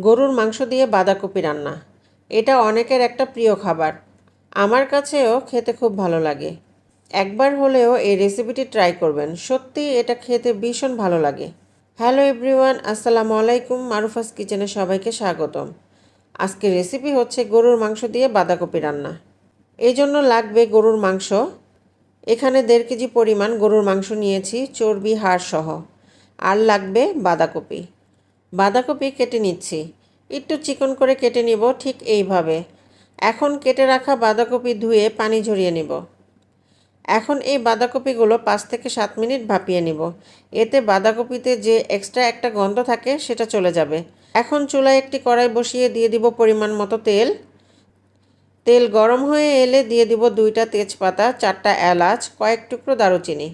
গরুর মাংস দিয়ে বাঁধাকপি রান্না। এটা অনেকের একটা প্রিয় খাবার। আমার কাছেও খেতে খুব ভালো লাগে। একবার হলেও এই রেসিপিটি ট্রাই করবেন। সত্যি এটা খেতে ভীষণ ভালো লাগে। হ্যালো এভরিওয়ান, আসসালামু আলাইকুম, মারুফাস কিচেনে সবাইকে স্বাগতম। আজকের রেসিপি হচ্ছে গরুর মাংস দিয়ে বাঁধাকপি রান্না। এই জন্য লাগবে গরুর মাংস। এখানে দেড় কেজি পরিমাণ গরুর মাংস নিয়েছি, চর্বি হাড় সহ আর লাগবে বাঁধাকপি। বাঁধাকপি কেটে নিচ্ছি। একটু চিকন করে কেটে নিব ঠিক এইভাবে। এখন কেটে রাখা বাঁধাকপি ধুয়ে পানি ঝরিয়ে নিব। এখন এই বাঁধাকপিগুলো পাঁচ থেকে সাত মিনিট ভাপিয়ে নিব। এতে বাঁধাকপিতে যে এক্সট্রা একটা গন্ধ থাকে সেটা চলে যাবে। এখন চুলায় একটি কড়াই বসিয়ে দিয়ে দিব পরিমাণ মতো তেল। তেল গরম হয়ে এলে দিয়ে দিব দুইটা তেজপাতা, চারটা এলাচ, কয়েক টুকরো দারুচিনি।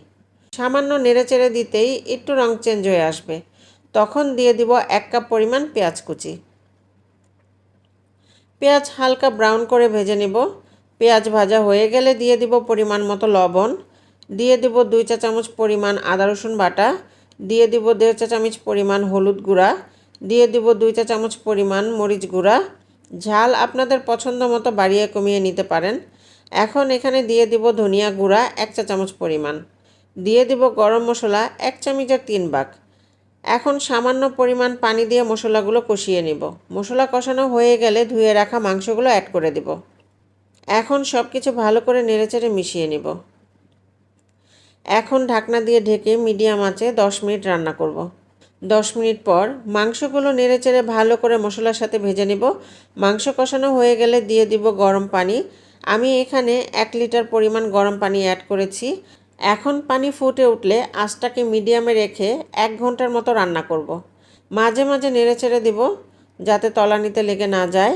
সামান্য নেড়েচেড়ে দিতেই একটু রং চেঞ্জ হয়ে আসবে। তখন দিয়ে দিব এক কাপ পরিমাণ পেঁয়াজ কুচি। পেঁয়াজ হালকা ব্রাউন করে ভেজে নিব। পেঁয়াজ ভাজা হয়ে গেলে দিয়ে দিব পরিমাণ মতো লবণ। দিয়ে দিব দুই চা চামচ পরিমাণ আদা রসুন বাটা। দিয়ে দিব দেড় চা চামচ পরিমাণ হলুদ গুঁড়া। দিয়ে দিব দুই চা চামচ পরিমাণ মরিচ গুঁড়া। ঝাল আপনাদের পছন্দ মতো বাড়িয়ে কমিয়ে নিতে পারেন। এখন এখানে দিয়ে দিব ধনিয়া গুঁড়া এক চা চামচ পরিমাণ। দিয়ে দিব গরম মশলা এক চামচের তিন ভাগ। এখন সামান্য পরিমাণ পানি দিয়ে মশলাগুলো কষিয়ে নিব। মশলা কষানো হয়ে গেলে ধুয়ে রাখা মাংসগুলো অ্যাড করে দিব। এখন সব কিছু ভালো করে নেড়েচেড়ে মিশিয়ে নিব। এখন ঢাকনা দিয়ে ঢেকে মিডিয়াম আঁচে দশ মিনিট রান্না করব। দশ মিনিট পর মাংসগুলো নেড়েচেড়ে ভালো করে মশলার সাথে ভেজে নিব। মাংস কষানো হয়ে গেলে দিয়ে দিব গরম পানি। আমি এখানে এক লিটার পরিমাণ গরম পানি অ্যাড করেছি। এখন পানি ফুটে উঠলে আঁচটাকে মিডিয়ামে রেখে এক ঘণ্টার মতো রান্না করব। মাঝে মাঝে নেড়ে ছেড়ে দিব যাতে তলানিতে লেগে না যায়।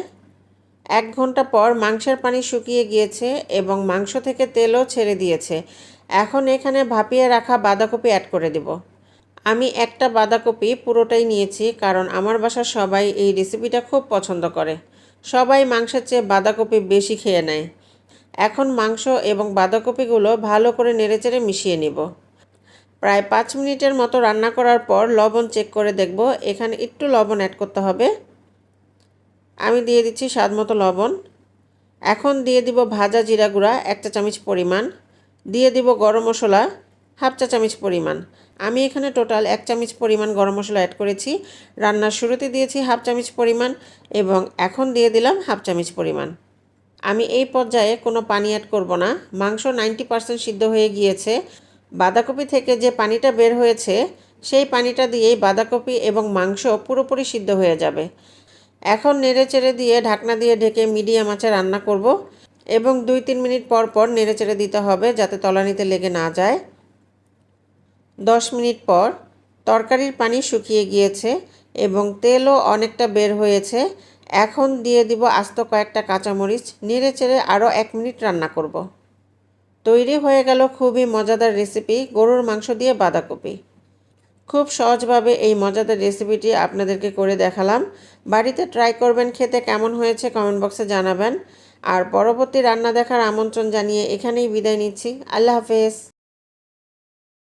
এক ঘণ্টা পর মাংসের পানি শুকিয়ে গিয়েছে এবং মাংস থেকে তেলও ছেড়ে দিয়েছে। এখন এখানে ভাপিয়ে রাখা বাঁধাকপি অ্যাড করে দেব। আমি একটা বাঁধাকপি পুরোটাই নিয়েছি কারণ আমার বাসার সবাই এই রেসিপিটা খুব পছন্দ করে। সবাই মাংসের চেয়ে বাঁধাকপি বেশি খেয়ে নেয়। এখন মাংস এবং বাঁধাকপিগুলো ভালো করে নেড়েচেড়ে মিশিয়ে নিব। প্রায় পাঁচ মিনিটের মতো রান্না করার পর লবণ চেক করে দেখব, এখানে একটু লবণ অ্যাড করতে হবে। আমি দিয়ে দিচ্ছি স্বাদ মতো লবণ। এখন দিয়ে দিব ভাজা জিরা গুঁড়া একটা চামচ পরিমাণ। দিয়ে দিব গরম মশলা হাফ চা চামচ পরিমাণ। আমি এখানে টোটাল এক চামচ পরিমাণ গরম মশলা অ্যাড করেছি। রান্নার শুরুতে দিয়েছি হাফ চামচ পরিমাণ এবং এখন দিয়ে দিলাম হাফ চামচ পরিমাণ। আমি এই পর্যায়ে কোনো পানি অ্যাড করব না। মাংস নাইনটি পার্সেন্ট সিদ্ধ হয়ে গিয়েছে। বাঁধাকপি থেকে যে পানিটা বের হয়েছে, সেই পানিটা দিয়েই বাঁধাকপি এবং মাংস পুরোপুরি সিদ্ধ হয়ে যাবে। এখন নেড়ে চেড়ে দিয়ে ঢাকনা দিয়ে ঢেকে মিডিয়াম আঁচে রান্না করব এবং দুই তিন মিনিট পর পর নেড়ে চেড়ে দিতে হবে যাতে তলানিতে লেগে না যায়। দশ মিনিট পর তরকারির পানি শুকিয়ে গিয়েছে এবং তেলও অনেকটা বের হয়েছে। এখন দিয়ে দিব আস্ত কয়েকটা কাঁচামরিচ। নেড়ে চেড়ে আরও এক মিনিট রান্না করব। তৈরি হয়ে গেল খুবই মজাদার রেসিপি, গরুর মাংস দিয়ে বাঁধাকপি। খুব সহজভাবে এই মজাদার রেসিপিটি আপনাদেরকে করে দেখালাম। বাড়িতে ট্রাই করবেন, খেতে কেমন হয়েছে কমেন্ট বক্সে জানাবেন। আর পরবর্তী রান্না দেখার আমন্ত্রণ জানিয়ে এখানেই বিদায় নিচ্ছি। আল্লাহ হাফেজ।